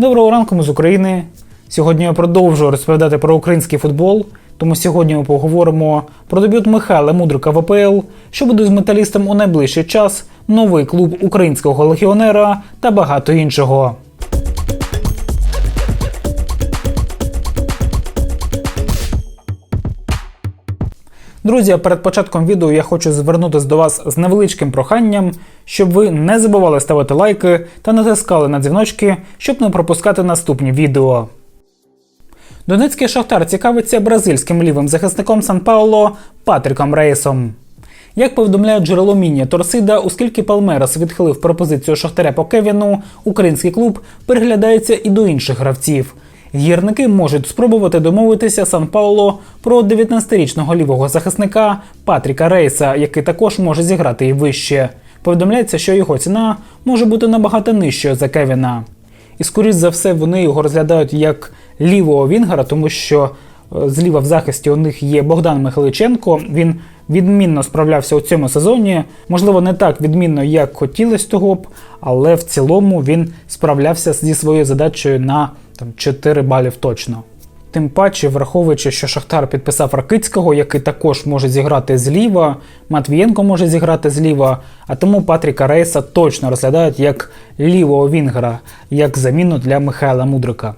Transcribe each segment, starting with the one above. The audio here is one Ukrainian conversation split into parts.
Доброго ранку ми з України. Сьогодні я продовжую розповідати про український футбол. Тому сьогодні ми поговоримо про дебют Михайла Мудрика в АПЛ, що буде з металістом у найближчий час, новий клуб українського легіонера та багато іншого. Друзі, перед початком відео я хочу звернутися до вас з невеличким проханням, щоб ви не забували ставити лайки та натискали на дзвіночки, щоб не пропускати наступні відео. Донецький шахтар цікавиться бразильським лівим захисником Сан Пауло Патріком Рейсом. Як повідомляє джерело Міні Торсида, оскільки Палмерас відхилив пропозицію Шахтаря по Кевіну, український клуб переглядається і до інших гравців. Гірники можуть спробувати домовитися Сан Пауло про 19-річного лівого захисника Патріка Рейса, який також може зіграти і вище. Повідомляється, що його ціна може бути набагато нижчою за Кевіна. І скоріш за все вони його розглядають як лівого Вінгера, тому що е, зліва в захисті у них є Богдан Михайличенко. Він відмінно справлявся у цьому сезоні. Можливо, не так відмінно, як хотілося того б, але в цілому він справлявся зі своєю задачею на там, 4 балів точно. Тим паче, враховуючи, що Шахтар підписав Ракицького, який також може зіграти зліва, Матвієнко може зіграти зліва, а тому Патріка Рейса точно розглядають як лівого Вінгера, як заміну для Михайла Мудрика.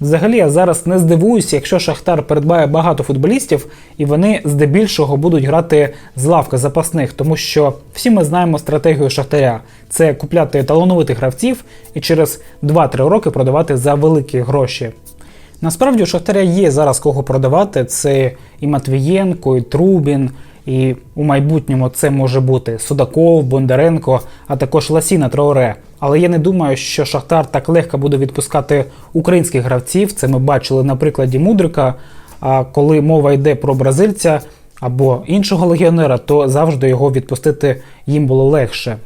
Взагалі, я зараз не здивуюся, якщо Шахтар придбає багато футболістів, і вони здебільшого будуть грати з лавки запасних, тому що всі ми знаємо стратегію Шахтаря: це купляти талановитих гравців і через 2-3 роки продавати за великі гроші. Насправді у Шахтаря є зараз кого продавати. Це і Матвієнко, і Трубін, і у майбутньому це може бути Судаков, Бондаренко, а також Ласіна Траоре. Але я не думаю, що Шахтар так легко буде відпускати українських гравців. Це ми бачили на прикладі Мудрика. А коли мова йде про бразильця або іншого легіонера, то завжди його відпустити їм було легше.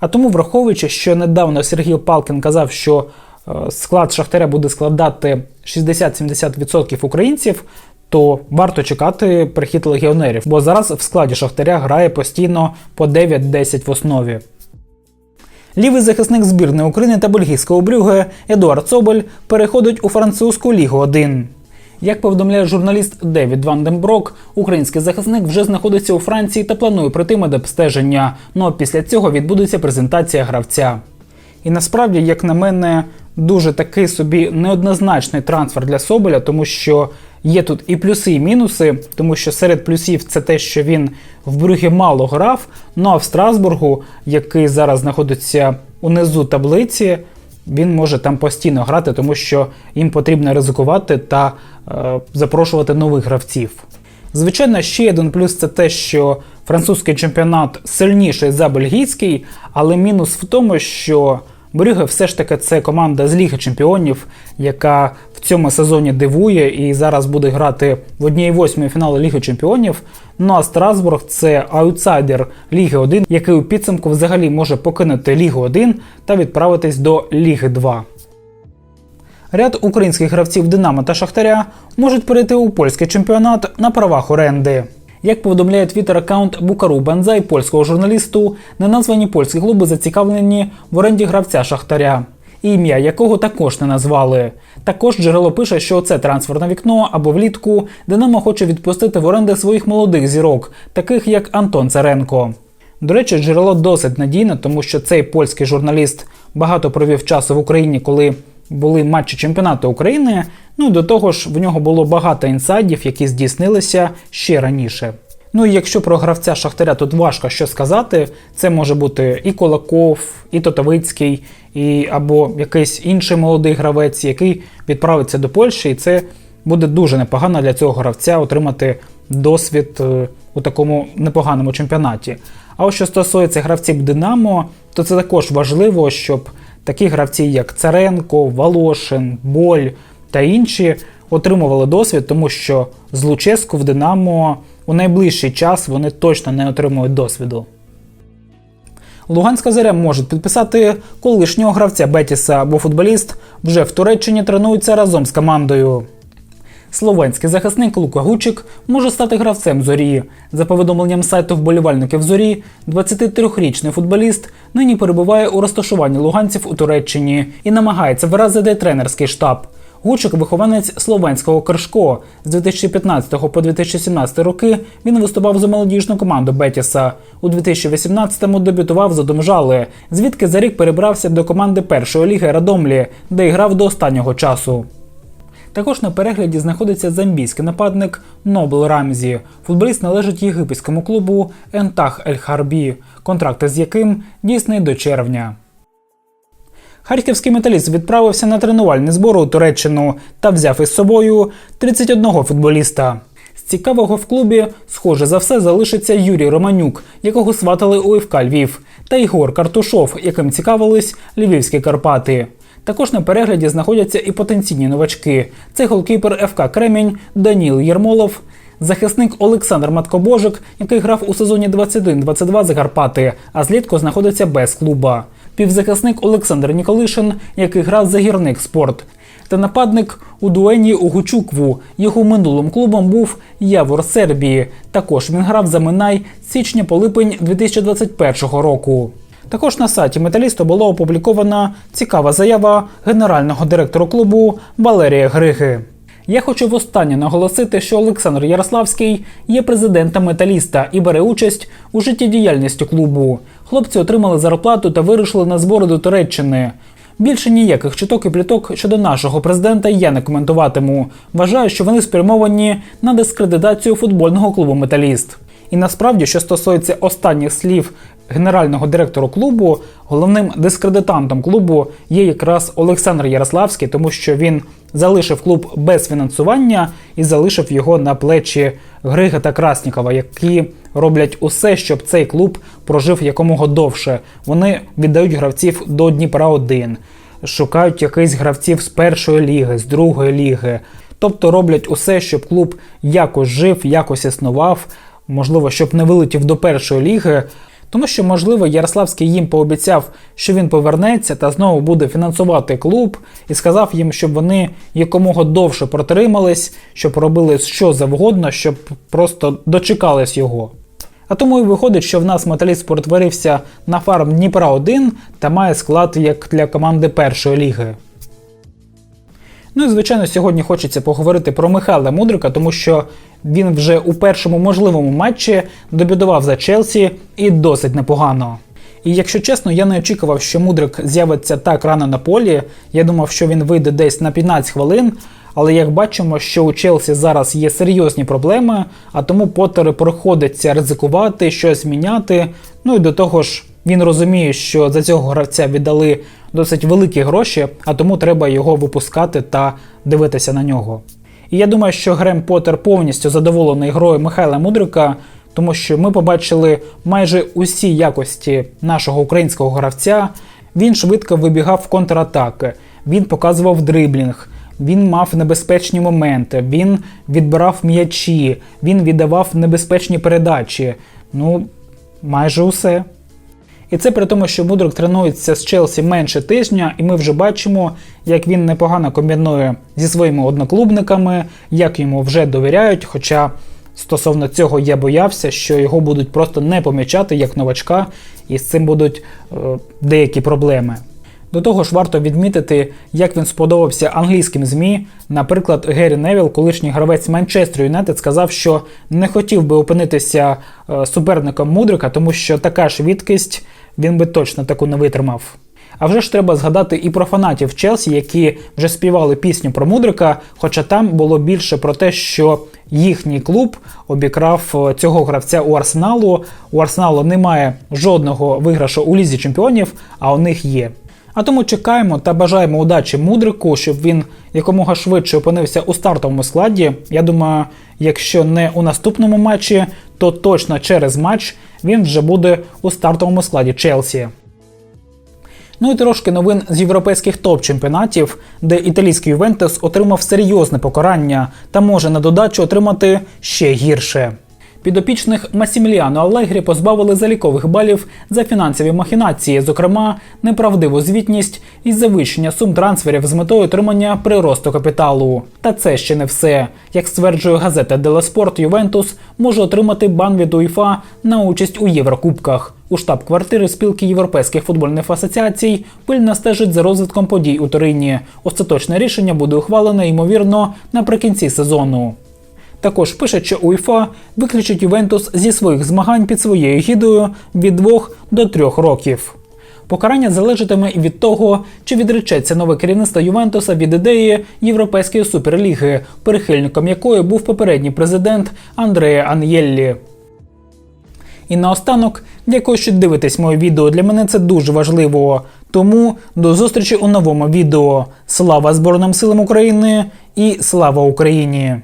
А тому, враховуючи, що недавно Сергій Палкін казав, що е, склад Шахтаря буде складати 60-70% українців, то варто чекати прихід легіонерів, бо зараз в складі Шахтаря грає постійно по 9-10 в основі. Лівий захисник збірної України та бельгійського Брюге Едуард Соболь переходить у французьку Лігу 1. Як повідомляє журналіст Девід Ванденброк, український захисник вже знаходиться у Франції та планує пройти медобстеження. Ну а після цього відбудеться презентація гравця. І насправді, як на мене, дуже такий собі неоднозначний трансфер для Соболя, тому що є тут і плюси, і мінуси, тому що серед плюсів це те, що він в Брюгі мало грав. Ну а в Страсбургу, який зараз знаходиться унизу таблиці, він може там постійно грати, тому що їм потрібно ризикувати та е, запрошувати нових гравців. Звичайно, ще один плюс це те, що французький чемпіонат сильніший за бельгійський, але мінус в тому, що Брюге все ж таки це команда з Ліги Чемпіонів, яка в цьому сезоні дивує і зараз буде грати в одній восьмій фіналу Ліги Чемпіонів. Ну а Страсбург це аутсайдер Ліги 1, який у підсумку взагалі може покинути Лігу 1 та відправитись до Ліги 2. Ряд українських гравців Динамо та Шахтаря можуть перейти у польський чемпіонат на правах оренди. Як повідомляє твіттер-аккаунт Букару Банзай польського журналісту, неназвані польські клуби зацікавлені в оренді гравця Шахтаря, ім'я якого також не назвали. Також джерело пише, що це трансферне вікно або влітку Динамо хоче відпустити в оренди своїх молодих зірок, таких як Антон Царенко. До речі, джерело досить надійне, тому що цей польський журналіст багато провів часу в Україні, коли були матчі чемпіонату України. Ну до того ж, в нього було багато інсайдів, які здійснилися ще раніше. Ну і якщо про гравця Шахтаря тут важко що сказати, це може бути і Колаков, і Тотовицький, і або якийсь інший молодий гравець, який відправиться до Польщі, і це буде дуже непогано для цього гравця отримати досвід е, у такому непоганому чемпіонаті. А ось що стосується гравців Динамо, то це також важливо, щоб такі гравці, як Царенко, Волошин, Боль та інші, отримували досвід, тому що з Луческу в Динамо у найближчий час вони точно не отримують досвіду. Луганська заря може підписати колишнього гравця Бетіса, бо футболіст вже в Туреччині тренується разом з командою. Словенський захисник Лука Гучик може стати гравцем зорі. За повідомленням сайту вболівальників зорі, 23-річний футболіст нині перебуває у розташуванні луганців у Туреччині і намагається виразити тренерський штаб. Гучик вихованець словенського Кершко. З 2015 по 2017 роки він виступав за молодіжну команду Бетіса. У 2018-му дебютував за Домжали, звідки за рік перебрався до команди першої ліги Радомлі, де грав до останнього часу. Також на перегляді знаходиться замбійський нападник Нобл Рамзі. Футболіст належить єгипетському клубу Ентах Ель Харбі, контракт з яким дійсний до червня. Харківський металіст відправився на тренувальні збори у Туреччину та взяв із собою 31 футболіста. З цікавого в клубі, схоже за все, залишиться Юрій Романюк, якого сватали у ФК Львів, та Ігор Картушов, яким цікавились львівські Карпати. Також на перегляді знаходяться і потенційні новачки. Це голкіпер ФК Кремінь Даніл Єрмолов, захисник Олександр Маткобожик, який грав у сезоні 21-22 за Карпати, а злітку знаходиться без клуба. Півзахисник Олександр Ніколишин, який грав за гірник спорт. Та нападник у дуені Угучукву. Його минулим клубом був Явор Сербії. Також він грав за Минай з січня по липень 2021 року. Також на сайті Металіста була опублікована цікава заява генерального директора клубу Валерія Григи. Я хочу востаннє наголосити, що Олександр Ярославський є президентом металіста і бере участь у життєдіяльності клубу. Хлопці отримали зарплату та вирушили на збори до Туреччини. Більше ніяких чуток і пліток щодо нашого президента я не коментуватиму. Вважаю, що вони спрямовані на дискредитацію футбольного клубу Металіст. І насправді, що стосується останніх слів генерального директора клубу, головним дискредитантом клубу є якраз Олександр Ярославський, тому що він залишив клуб без фінансування і залишив його на плечі Грига та Краснікова, які роблять усе, щоб цей клуб прожив якомога довше. Вони віддають гравців до Дніпра 1 шукають якихось гравців з першої ліги, з другої ліги. Тобто роблять усе, щоб клуб якось жив, якось існував, можливо, щоб не вилетів до першої ліги. Тому що, можливо, Ярославський їм пообіцяв, що він повернеться та знову буде фінансувати клуб, і сказав їм, щоб вони якомога довше протримались, щоб робили що завгодно, щоб просто дочекались його. А тому і виходить, що в нас металіст перетворився на фарм Дніпра 1 та має склад як для команди першої ліги. Ну і звичайно, сьогодні хочеться поговорити про Михайла Мудрика, тому що він вже у першому можливому матчі добідував за Челсі і досить непогано. І якщо чесно, я не очікував, що Мудрик з'явиться так рано на полі. Я думав, що він вийде десь на 15 хвилин. Але як бачимо, що у Челсі зараз є серйозні проблеми, а тому Поттери приходиться ризикувати, щось міняти. Ну і до того ж, він розуміє, що за цього гравця віддали досить великі гроші, а тому треба його випускати та дивитися на нього. І я думаю, що Грем Поттер повністю задоволений грою Михайла Мудрика, тому що ми побачили майже усі якості нашого українського гравця. Він швидко вибігав в контратаки, він показував дриблінг. Він мав небезпечні моменти, він відбирав м'ячі, він віддавав небезпечні передачі. Ну, майже усе. І це при тому, що Мудрик тренується з Челсі менше тижня, і ми вже бачимо, як він непогано комбінує зі своїми одноклубниками, як йому вже довіряють. Хоча стосовно цього я боявся, що його будуть просто не помічати як новачка, і з цим будуть е, деякі проблеми. До того ж, варто відмітити, як він сподобався англійським ЗМІ. Наприклад, Геррі Невіл, колишній гравець Манчестер Юнайтед, сказав, що не хотів би опинитися е, суперником Мудрика, тому що така швидкість він би точно таку не витримав. А вже ж треба згадати і про фанатів Челсі, які вже співали пісню про Мудрика, хоча там було більше про те, що їхній клуб обікрав е, цього гравця у Арсеналу. У Арсеналу немає жодного виграшу у лізі чемпіонів, а у них є. А тому чекаємо та бажаємо удачі мудрику, щоб він якомога швидше опинився у стартовому складі. Я думаю, якщо не у наступному матчі, то точно через матч він вже буде у стартовому складі Челсі. Ну і трошки новин з європейських топ-чемпіонатів, де італійський Ювентус отримав серйозне покарання та може на додачу отримати ще гірше. Підопічних Масіміліано Алегрі позбавили залікових балів за фінансові махінації, зокрема неправдиву звітність і завищення сум трансферів з метою отримання приросту капіталу. Та це ще не все. Як стверджує газета Делеспорт, Ювентус може отримати бан від УЄФА на участь у Єврокубках. У штаб-квартири спілки європейських футбольних асоціацій пильно стежить за розвитком подій у Торині. Остаточне рішення буде ухвалене ймовірно наприкінці сезону. Також пише, що УЄФА виключить Ювентус зі своїх змагань під своєю гідою від 2 до 3 років. Покарання залежатиме і від того, чи відречеться нове керівництво Ювентуса від ідеї Європейської суперліги, прихильником якої був попередній президент Андреа Ан'єллі. І наостанок, дякую, що дивитесь моє відео. Для мене це дуже важливо. Тому до зустрічі у новому відео. Слава Збройним силам України і слава Україні!